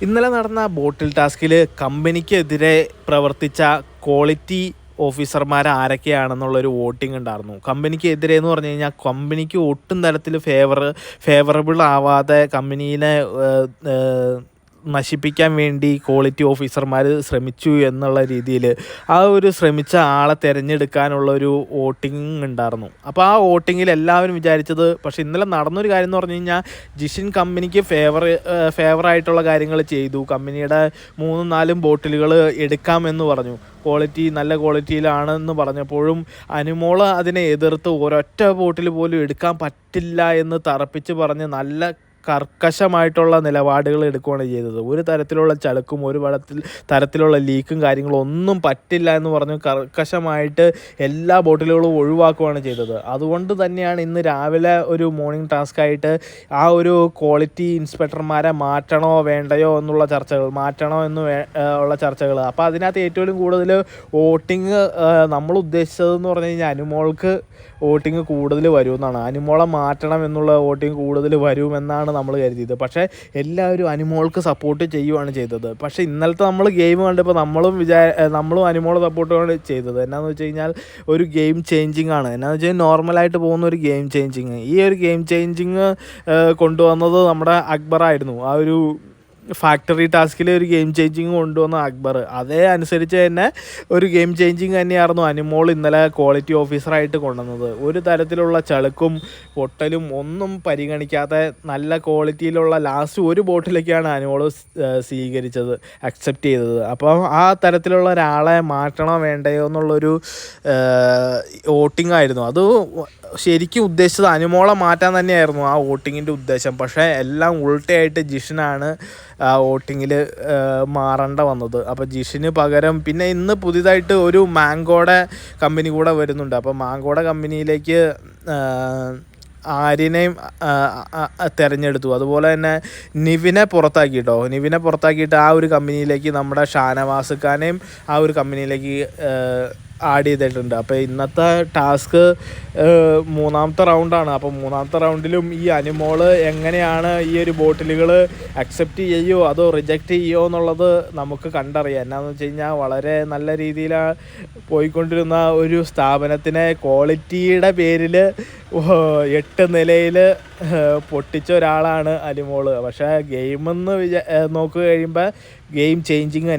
ഇന്നലെ നടന്ന ബോട്ടിൽ ടാസ്കിൽ കമ്പനിക്കെതിരെ പ്രവർത്തിച്ച ക്വാളിറ്റി ഓഫീസർമാർ ആരൊക്കെയാണെന്നുള്ളൊരു വോട്ടിംഗ് ഉണ്ടായിരുന്നു. കമ്പനിക്ക് എതിരെ എന്ന് പറഞ്ഞു കഴിഞ്ഞാൽ കമ്പനിക്ക് ഒട്ടും തരത്തിൽ ഫേവർ ഫേവറബിൾ ആവാതെ ഏഹ്, നശിപ്പിക്കാൻ വേണ്ടി ക്വാളിറ്റി ഓഫീസർമാർ ശ്രമിച്ചു എന്നുള്ള രീതിയിൽ ആ ഒരു ശ്രമിച്ച ആളെ തിരഞ്ഞെടുക്കാനുള്ള ഒരു വോട്ടിംഗ് ഉണ്ടായിരുന്നു. അപ്പോൾ ആ വോട്ടിങ്ങിൽ എല്ലാവരും വിചാരിച്ചത് പക്ഷേ ഇന്നലെ നടന്നൊരു കാര്യം എന്ന് പറഞ്ഞു കഴിഞ്ഞാൽ ജിഷിൻ കമ്പനിക്ക് ഫേവർ ഫേവറായിട്ടുള്ള കാര്യങ്ങൾ ചെയ്തു. കമ്പനിയുടെ മൂന്നും നാലും ബോട്ടിലുകൾ എടുക്കാമെന്ന് പറഞ്ഞു. ക്വാളിറ്റി നല്ല ക്വാളിറ്റിയിലാണെന്ന് പറഞ്ഞപ്പോഴും അനുമോൾ അതിനെ എതിർത്ത് ഒരൊറ്റ ബോട്ടിൽ പോലും എടുക്കാൻ പറ്റില്ല എന്ന് തറപ്പിച്ച് പറഞ്ഞ് നല്ല കർക്കശമായിട്ടുള്ള നിലപാടുകൾ എടുക്കുകയാണ് ചെയ്തത്. ഒരു തരത്തിലുള്ള ചളുക്കും ഒരു പടത്തിൽ തരത്തിലുള്ള ലീക്കും കാര്യങ്ങളും ഒന്നും പറ്റില്ല എന്ന് പറഞ്ഞ് കർക്കശമായിട്ട് എല്ലാ ബോട്ടിലുകളും ഒഴിവാക്കുകയാണ് ചെയ്തത്. അതുകൊണ്ട് തന്നെയാണ് ഇന്ന് രാവിലെ ഒരു മോർണിംഗ് ടാസ്ക് ആയിട്ട് ആ ഒരു ക്വാളിറ്റി ഇൻസ്പെക്ടർമാരെ മാറ്റണോ വേണ്ടയോ എന്നുള്ള ചർച്ചകൾ മാറ്റണോ എന്ന് ഉള്ള ചർച്ചകൾ. അപ്പോൾ അതിനകത്ത് ഏറ്റവും കൂടുതൽ വോട്ടിങ് നമ്മൾ ഉദ്ദേശിച്ചതെന്ന് പറഞ്ഞു കഴിഞ്ഞാൽ അനുമോൾക്ക് വോട്ടിങ് കൂടുതൽ വരുമെന്നാണ്. അനുമോളെ മാറ്റണം എന്നുള്ള വോട്ടിങ് കൂടുതൽ വരുമെന്നാണ് നമ്മൾ കരുതിയത്. പക്ഷേ എല്ലാവരും അനിമോൾക്ക് സപ്പോർട്ട് ചെയ്യുവാണ് ചെയ്തത്. പക്ഷേ ഇന്നലത്തെ നമ്മൾ ഗെയിം കണ്ടപ്പോൾ നമ്മളും വിചാ നമ്മളും അനുമോളെ സപ്പോർട്ടാണ് ചെയ്തത്. എന്നാന്ന് വെച്ച് കഴിഞ്ഞാൽ ഒരു ഗെയിം ചേഞ്ചിങ് ആണ്. എന്നാന്ന് വെച്ച് കഴിഞ്ഞാൽ നോർമലായിട്ട് പോകുന്ന ഒരു ഗെയിം ചേഞ്ചിങ് ഈ ഒരു ഗെയിം ചേഞ്ചിങ് കൊണ്ടുവന്നത് നമ്മുടെ അക്ബറായിരുന്നു. ആ ഒരു ഫാക്ടറി ടാസ്കിൽ ഒരു ഗെയിം ചേഞ്ചിങ് കൊണ്ടുവന്ന അക്ബർ. അതേ അനുസരിച്ച് തന്നെ ഒരു ഗെയിം ചേഞ്ചിങ് തന്നെയായിരുന്നു അനുമോൾ ഇന്നലെ ക്വാളിറ്റി ഓഫീസറായിട്ട് കൊണ്ടുവന്നത്. ഒരു തരത്തിലുള്ള ചളുക്കും പൊട്ടലും ഒന്നും പരിഗണിക്കാതെ നല്ല ക്വാളിറ്റിയിലുള്ള ലാസ്റ്റ് ഒരു ബോട്ടിലേക്കാണ് അനുമോൾ സ്വീകരിച്ചത് അക്സെപ്റ്റ് ചെയ്തത്. അപ്പം ആ തരത്തിലുള്ള ഒരാളെ മാറ്റണോ വേണ്ടയോ എന്നുള്ളൊരു വോട്ടിംഗ് ആയിരുന്നു. അത് ശരിക്കും ഉദ്ദേശിച്ചത് അനുമോളെ മാറ്റാൻ തന്നെയായിരുന്നു ആ വോട്ടിങ്ങിന്റെ ഉദ്ദേശം. പക്ഷേ എല്ലാം ഉൾട്ടയായിട്ട് ജിഷനാണ് വോട്ടിങ്ങിൽ മാറേണ്ട വന്നത്. അപ്പോൾ ജിഷിന് പകരം പിന്നെ ഇന്ന് പുതിയതായിട്ട് ഒരു മാങ്കോടെ കമ്പനി കൂടെ വരുന്നുണ്ട്. അപ്പോൾ മാങ്കോടെ കമ്പനിയിലേക്ക് ആര്യനെയും തിരഞ്ഞെടുത്തു. അതുപോലെ തന്നെ നിവിനെ പുറത്താക്കി കേട്ടോ നിവിനെ പുറത്താക്കിയിട്ട് ആ ഒരു കമ്പനിയിലേക്ക് നമ്മുടെ ഷാനവാസ് ആ ഒരു കമ്പനിയിലേക്ക് ആഡ് ചെയ്തിട്ടുണ്ട്. അപ്പോൾ ഇന്നത്തെ ടാസ്ക് മൂന്നാമത്തെ റൗണ്ടാണ്. അപ്പോൾ മൂന്നാമത്തെ റൗണ്ടിലും ഈ അനിമോൾ എങ്ങനെയാണ് ഈ ഒരു ബോട്ടിലുകൾ അക്സെപ്റ്റ് ചെയ്യുമോ അതോ റിജക്റ്റ് ചെയ്യുമോ എന്നുള്ളത് നമുക്ക് കണ്ടറിയാം. എന്നാന്ന് വെച്ച് കഴിഞ്ഞാൽ വളരെ നല്ല രീതിയിലാണ് പോയിക്കൊണ്ടിരുന്ന ഒരു സ്ഥാപനത്തിനെ ക്വാളിറ്റിയുടെ പേരിൽ എട്ട് നിലയിൽ പൊട്ടിച്ച ഒരാളാണ് അലിമോൾ. പക്ഷേ ഗെയിമെന്ന് വിചാ നോക്കുക കഴിയുമ്പോൾ ഗെയിം ചേഞ്ചിങ്